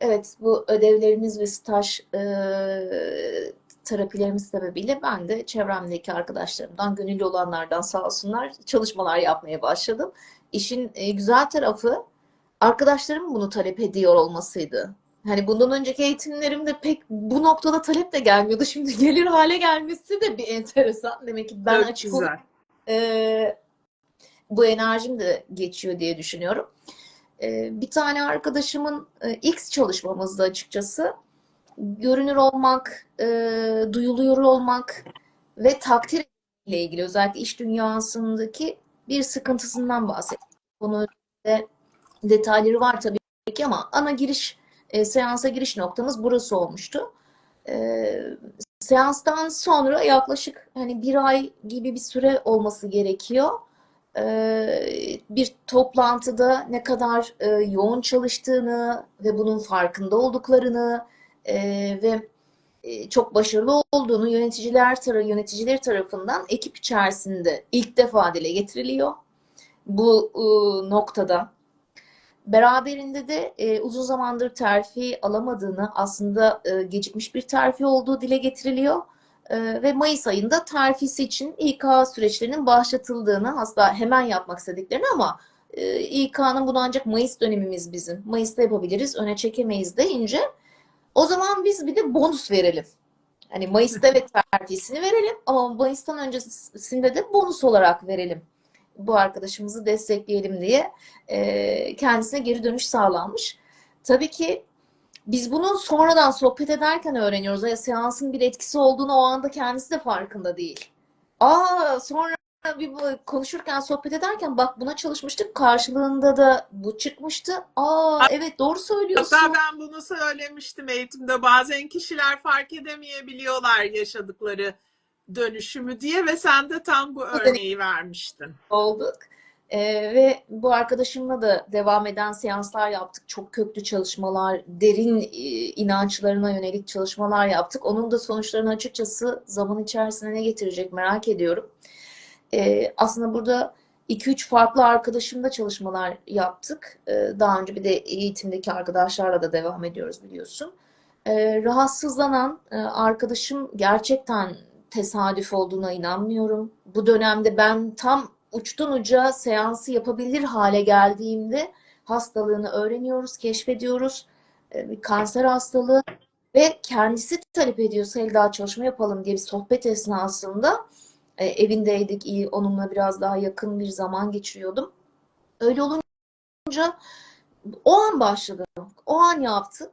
evet bu ödevlerimiz ve staj e, terapilerimiz sebebiyle ben de çevremdeki arkadaşlarımdan, gönüllü olanlardan sağ olsunlar çalışmalar yapmaya başladım. İşin e, güzel tarafı arkadaşlarım bunu talep ediyor olmasıydı. Hani bundan önceki eğitimlerimde pek bu noktada talep de gelmiyordu. Şimdi gelir hale gelmesi de bir enteresan. Demek ki ben Çok açık güzel. e, bu enerjim de geçiyor diye düşünüyorum. E, bir tane arkadaşımın e, X çalışmamızda açıkçası görünür olmak, e, duyuluyor olmak ve takdir ile ilgili özellikle iş dünyasındaki bir sıkıntısından bahsettik. Bunun de detayları var tabii ki ama ana giriş e, seansa giriş noktamız burası olmuştu. E, seanstan sonra yaklaşık hani bir ay gibi bir süre olması gerekiyor. E, bir toplantıda ne kadar e, yoğun çalıştığını ve bunun farkında olduklarını e, ve e, çok başarılı olduğunu yöneticiler tara yöneticileri tarafından ekip içerisinde ilk defa dile getiriliyor bu noktada. Beraberinde de uzun zamandır terfi alamadığını, aslında gecikmiş bir terfi olduğu dile getiriliyor. E, ve Mayıs ayında terfisi için İK süreçlerinin başlatıldığını, aslında hemen yapmak istediklerini ama e, İK'nın bunu ancak Mayıs dönemimiz bizim. Mayıs'ta yapabiliriz, öne çekemeyiz deyince o zaman biz bir de bonus verelim. Hani Mayıs'ta evet terfisini verelim ama Mayıs'tan öncesinde de bonus olarak verelim. Bu arkadaşımızı destekleyelim diye e, kendisine geri dönüş sağlanmış. Tabii ki biz bunu sonradan sohbet ederken öğreniyoruz. Ya seansın bir etkisi olduğunu o anda kendisi de farkında değil. Aa sonra bir konuşurken sohbet ederken bak buna çalışmıştık karşılığında da bu çıkmıştı. Aa evet doğru söylüyorsun. Hatta ben bunu söylemiştim eğitimde. Bazen kişiler fark edemeyebiliyorlar yaşadıkları dönüşümü diye ve sen de tam bu örneği vermiştin. olduk. Ee, ve bu arkadaşımla da devam eden seanslar yaptık. Çok köklü çalışmalar, derin e, inançlarına yönelik çalışmalar yaptık. Onun da sonuçlarını açıkçası zaman içerisinde ne getirecek merak ediyorum. Ee, aslında burada 2-3 farklı arkadaşımla çalışmalar yaptık. Ee, daha önce bir de eğitimdeki arkadaşlarla da devam ediyoruz biliyorsun. Ee, rahatsızlanan e, arkadaşım gerçekten tesadüf olduğuna inanmıyorum. Bu dönemde ben tam uçtan uca seansı yapabilir hale geldiğimde hastalığını öğreniyoruz, keşfediyoruz. Ee, kanser hastalığı ve kendisi talep ediyor Selda çalışma yapalım diye bir sohbet esnasında e, evindeydik, iyi onunla biraz daha yakın bir zaman geçiriyordum. Öyle olunca o an başladı. O an yaptık.